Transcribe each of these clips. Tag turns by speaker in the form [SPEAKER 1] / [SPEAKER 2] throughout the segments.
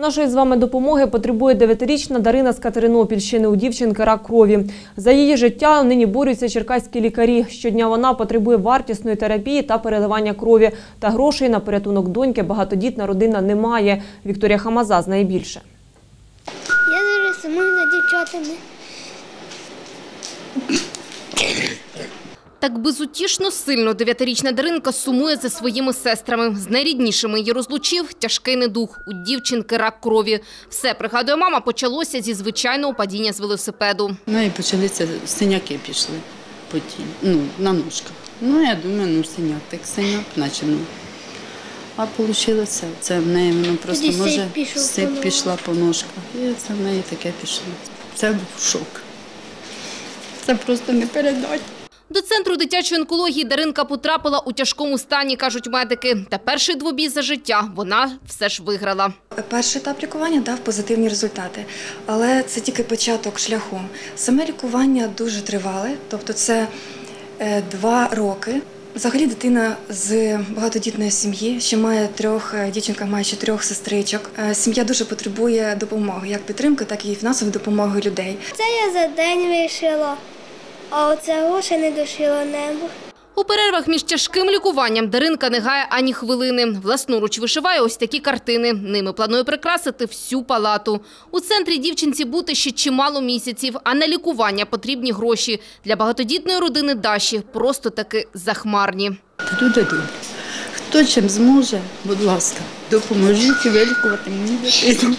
[SPEAKER 1] Нашої з вами допомоги потребує дев'ятирічна Дарина з Катеринопільщини. У дівчинки рак крові. За її життя нині борються черкаські лікарі. Щодня вона потребує вартісної терапії та переливання крові. Та грошей на порятунок доньки багатодітна родина не має. Вікторія Хамаза знає більше.
[SPEAKER 2] Я дуже сумую за дівчатами.
[SPEAKER 3] Так безутішно сильно дев'ятирічна Даринка сумує за своїми сестрами. З найріднішими її розлучив тяжкий недух. У дівчинки рак крові. Все, пригадує мама, почалося зі звичайного падіння з велосипеду.
[SPEAKER 4] Ну і почалися синяки пішли по тілі, ну, на ножках. Ну, я думаю, ну синяк, так синяк, наче ну. А вийшло це в неї воно просто
[SPEAKER 2] Тоді сип
[SPEAKER 4] може сип пішла по ножках. І це в неї таке пішло. Це був шок. Це просто не передати.
[SPEAKER 3] До центру дитячої онкології Даринка потрапила у тяжкому стані, кажуть медики. Та перший двобій за життя вона все ж виграла.
[SPEAKER 5] Перший етап лікування дав позитивні результати, але це тільки початок шляху. Саме лікування дуже тривале, тобто це е, два роки. Взагалі дитина з багатодітної сім'ї, що має трьох е, дівчинка має ще трьох сестричок. Е, Сім'я дуже потребує допомоги, як підтримки, так і фінансової допомоги людей.
[SPEAKER 2] Це я за день вишила, а оце ще не дошила небо.
[SPEAKER 3] У перервах між тяжким лікуванням Даринка не гає ані хвилини. Власноруч вишиває ось такі картини. Ними планує прикрасити всю палату. У центрі дівчинці бути ще чимало місяців, а на лікування потрібні гроші. Для багатодітної родини Даші просто таки захмарні.
[SPEAKER 4] Люди добрі. Хто чим зможе, будь ласка, допоможіть вилікувати мені дитину.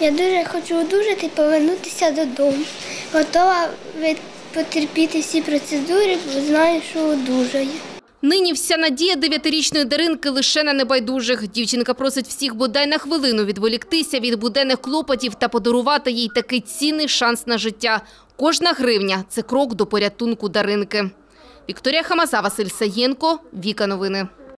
[SPEAKER 2] Я дуже хочу одужати і повернутися додому. Готова потерпіти всі процедури, бо знаю, що одужаю.
[SPEAKER 3] Нині вся надія дев'ятирічної Даринки лише на небайдужих. Дівчинка просить всіх бодай на хвилину відволіктися від буденних клопотів та подарувати їй такий цінний шанс на життя. Кожна гривня – це крок до порятунку Даринки. Вікторія Хамаза, Василь Саєнко, Віка Новини.